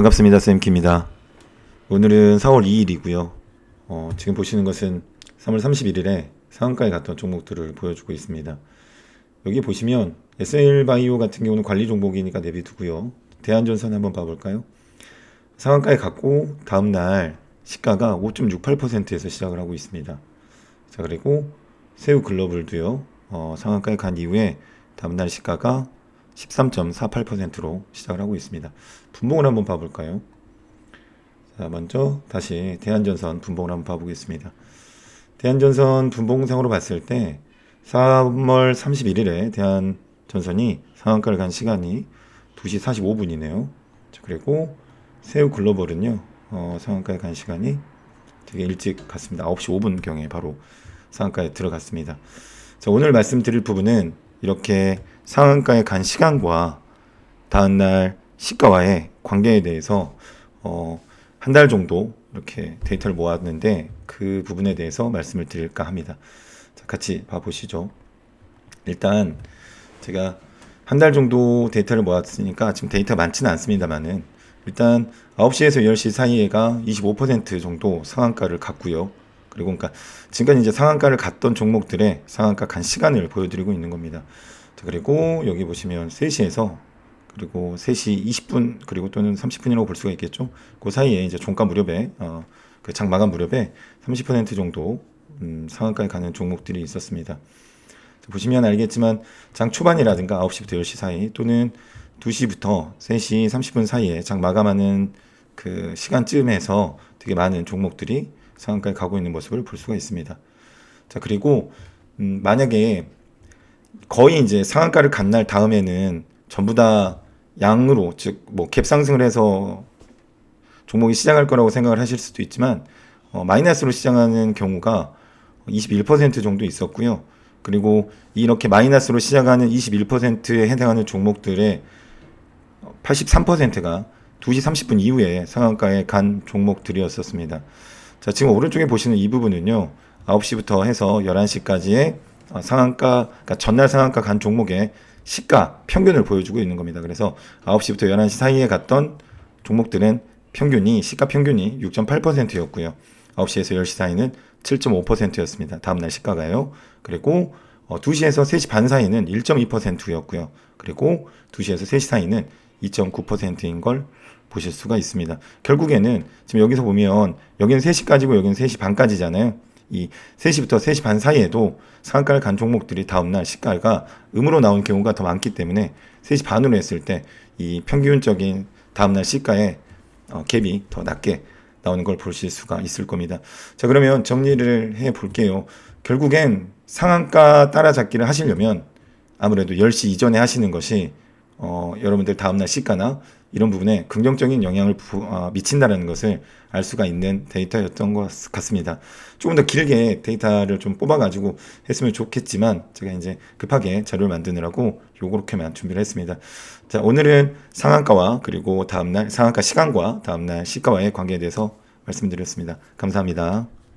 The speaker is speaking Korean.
반갑습니다. 쌤키입니다. 오늘은 4월 2일이고요. 어, 지금 보시는 것은 3월 31일에 상한가에 갔던 종목들을 보여주고 있습니다. 여기 보시면 SL바이오 같은 경우는 관리 종목이니까 내비두고요. 대한전선 한번 봐볼까요? 상한가에 갔고 다음날 시가가 5.68%에서 시작을 하고 있습니다. 자 그리고 새우 글로벌도요. 어, 상한가에 간 이후에 다음날 시가가 13.48%로 시작을 하고 있습니다. 분봉을 한번 봐볼까요? 자, 먼저 다시 대한전선 분봉을 한번 봐보겠습니다. 대한전선 분봉상으로 봤을 때 3월 31일에 대한전선이 상한가를 간 시간이 2시 45분이네요. 자, 그리고 새우 글로벌은요, 어, 상한가에 간 시간이 되게 일찍 갔습니다. 9시 5분경에 바로 상한가에 들어갔습니다. 자, 오늘 말씀드릴 부분은 이렇게 상한가에 간 시간과 다음날 시가와의 관계에 대해서 어, 한 달 정도 이렇게 데이터를 모았는데 그 부분에 대해서 말씀을 드릴까 합니다. 자, 같이 봐보시죠. 일단 제가 한 달 정도 데이터를 모았으니까 지금 데이터 많지는 않습니다만은 일단 9시에서 10시 사이에가 25% 정도 상한가를 갔고요. 그리고 그러니까 지금까지 이제 상한가를 갔던 종목들의 상한가 간 시간을 보여드리고 있는 겁니다. 자, 그리고 여기 보시면 3시에서 그리고 3시 20분 그리고 또는 30분이라고 볼 수가 있겠죠. 그 사이에 이제 종가 무렵에 어, 그장 마감 무렵에 30% 정도 음, 상한가에 가는 종목들이 있었습니다. 자, 보시면 알겠지만 장 초반이라든가 9시부터 10시 사이 또는 2시부터 3시 30분 사이에 장 마감하는 그 시간쯤에서 되게 많은 종목들이 상한가에 가고 있는 모습을 볼 수가 있습니다. 자, 그리고 음, 만약에 거의 이제 상한가를 간 날 다음에는 전부 다 양으로 즉 뭐 갭 상승을 해서 종목이 시장할 거라고 생각을 하실 수도 있지만 어, 마이너스로 시작하는 경우가 21% 정도 있었고요. 그리고 이렇게 마이너스로 시작하는 21%에 해당하는 종목들의 83%가 2시 30분 이후에 상한가에 간 종목들이었었습니다. 자, 지금 오른쪽에 보시는 이 부분은요. 9시부터 해서 11시까지의 어, 상한가, 그러니까 전날 상한가 간 종목의 시가 평균을 보여주고 있는 겁니다. 그래서 9시부터 11시 사이에 갔던 종목들은 평균이 시가 평균이 6.8%였고요. 9시에서 10시 사이는 7.5%였습니다. 다음날 시가가요. 그리고 어, 2시에서 3시 반 사이는 1.2%였고요. 그리고 2시에서 3시 사이는 2.9%인 걸 보실 수가 있습니다. 결국에는 지금 여기서 보면 여기는 3시까지고 여기는 3시 반까지잖아요. 이 3시부터 3시 반 사이에도 상한가를 간 종목들이 다음날 시가가 음으로 나온 경우가 더 많기 때문에 3시 반으로 했을 때 이 평균적인 다음날 시가의 어, 갭이 더 낮게 나오는 걸 보실 수가 있을 겁니다. 자, 그러면 정리를 해 볼게요. 결국엔 상한가 따라잡기를 하시려면 아무래도 10시 이전에 하시는 것이 어, 여러분들 다음날 시가나 이런 부분에 긍정적인 영향을 부, 어, 미친다라는 것을 알 수가 있는 데이터였던 것 같습니다. 조금 더 길게 데이터를 좀 뽑아가지고 했으면 좋겠지만 제가 이제 급하게 자료를 만드느라고 요렇게만 준비를 했습니다. 자, 오늘은 상한가와 그리고 다음날 상한가 시간과 다음날 시가와의 관계에 대해서 말씀드렸습니다. 감사합니다.